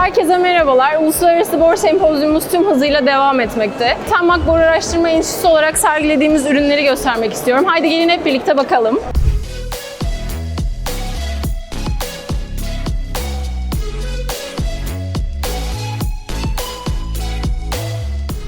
Herkese merhabalar. Uluslararası Bor Sempozyumumuz tüm hızıyla devam etmekte. Tenmak Bor Araştırma Enstitüsü olarak sergilediğimiz ürünleri göstermek istiyorum. Haydi gelin hep birlikte bakalım.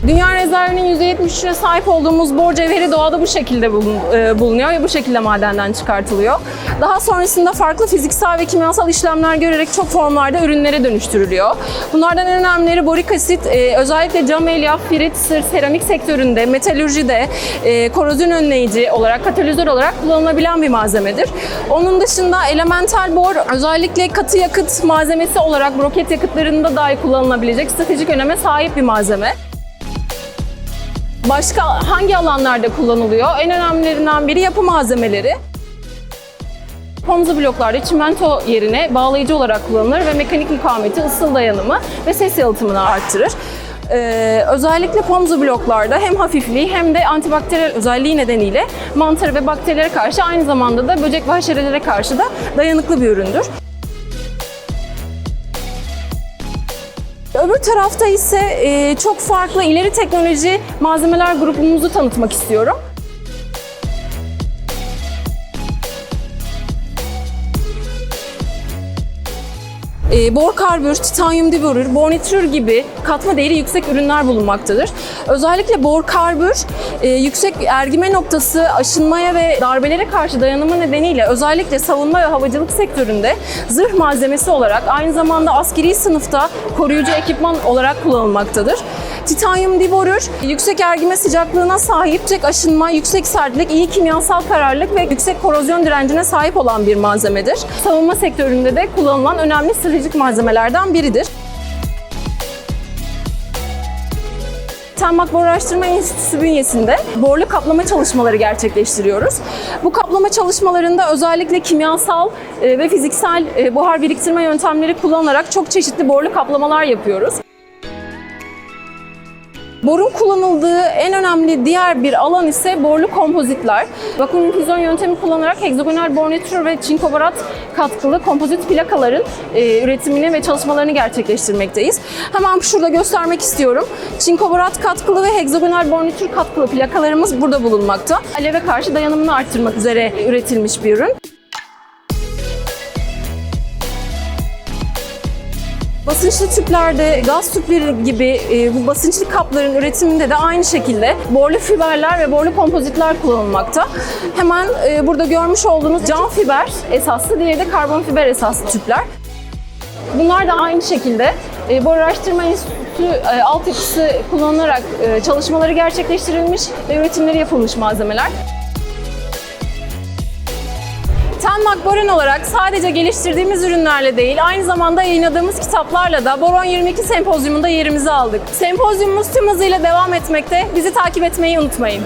Dünya rezervinin %73'üne sahip olduğumuz bor cevheri doğada bu şekilde e, bulunuyor ve bu şekilde madenden çıkartılıyor. Daha sonrasında farklı fiziksel ve kimyasal işlemler görerek çok formlarda ürünlere dönüştürülüyor. Bunlardan en önemlileri borik asit, e, özellikle cam, elyaf, pirit, sır, seramik sektöründe, metalürjide korozyon önleyici olarak, katalizör olarak kullanılabilen bir malzemedir. Onun dışında elemental bor özellikle katı yakıt malzemesi olarak roket yakıtlarında dahi kullanılabilecek stratejik öneme sahip bir malzeme. Başka hangi alanlarda kullanılıyor? En önemlilerinden biri yapı malzemeleri. Pomza bloklarda çimento yerine bağlayıcı olarak kullanılır ve mekanik mukavemeti, ısı dayanımı ve ses yalıtımını arttırır. Ee, özellikle pomza bloklarda hem hafifliği hem de antibakteriyel özelliği nedeniyle mantar ve bakterilere karşı aynı zamanda da böcek ve haşerelere karşı da dayanıklı bir üründür. Öbür tarafta ise çok farklı ileri teknoloji malzemeler grubumuzu tanıtmak istiyorum. E, bor karbür, titanyum diborür, bornitrür gibi katma değeri yüksek ürünler bulunmaktadır. Özellikle bor karbür e, yüksek ergime noktası aşınmaya ve darbelere karşı dayanımı nedeniyle özellikle savunma ve havacılık sektöründe zırh malzemesi olarak aynı zamanda askeri sınıfta koruyucu ekipman olarak kullanılmaktadır. Titanyum diborür yüksek ergime sıcaklığına sahip, yüksek aşınma, yüksek sertlik, iyi kimyasal kararlılık ve yüksek korozyon direncine sahip olan bir malzemedir. Savunma sektöründe de kullanılan önemli stratejik malzemelerden biridir. Tenmak Bor Araştırma Enstitüsü bünyesinde borlu kaplama çalışmaları gerçekleştiriyoruz. Bu kaplama çalışmalarında özellikle kimyasal e, ve fiziksel e, buhar biriktirme yöntemleri kullanarak çok çeşitli borlu kaplamalar yapıyoruz. Borun kullanıldığı en önemli diğer bir alan ise borlu kompozitler. Vakum infüzyon yöntemi kullanarak hegzagonal bornitür ve çinko barat katkılı kompozit plakaların e, üretimini ve çalışmalarını gerçekleştirmekteyiz. Hemen şurada göstermek istiyorum. Çinko barat katkılı ve hegzagonal bornitür katkılı plakalarımız burada bulunmakta. Aleve karşı dayanımını arttırmak üzere üretilmiş bir ürün. Basınçlı tüplerde, gaz tüpleri gibi e, bu basınçlı kapların üretiminde de aynı şekilde borlu fiberler ve borlu kompozitler kullanılmakta. Hemen e, burada görmüş olduğunuz cam fiber esaslı, diğeri de karbon fiber esaslı tüpler. Bunlar da aynı şekilde e, Bor Araştırma Enstitüsü e, altyapısı kullanılarak e, çalışmaları gerçekleştirilmiş ve üretimleri yapılmış malzemeler. Tenmak Boron olarak sadece geliştirdiğimiz ürünlerle değil, aynı zamanda yayınladığımız kitaplarla da Boron 22 sempozyumunda yerimizi aldık. Sempozyumumuz tüm hızıyla devam etmekte. Bizi takip etmeyi unutmayın.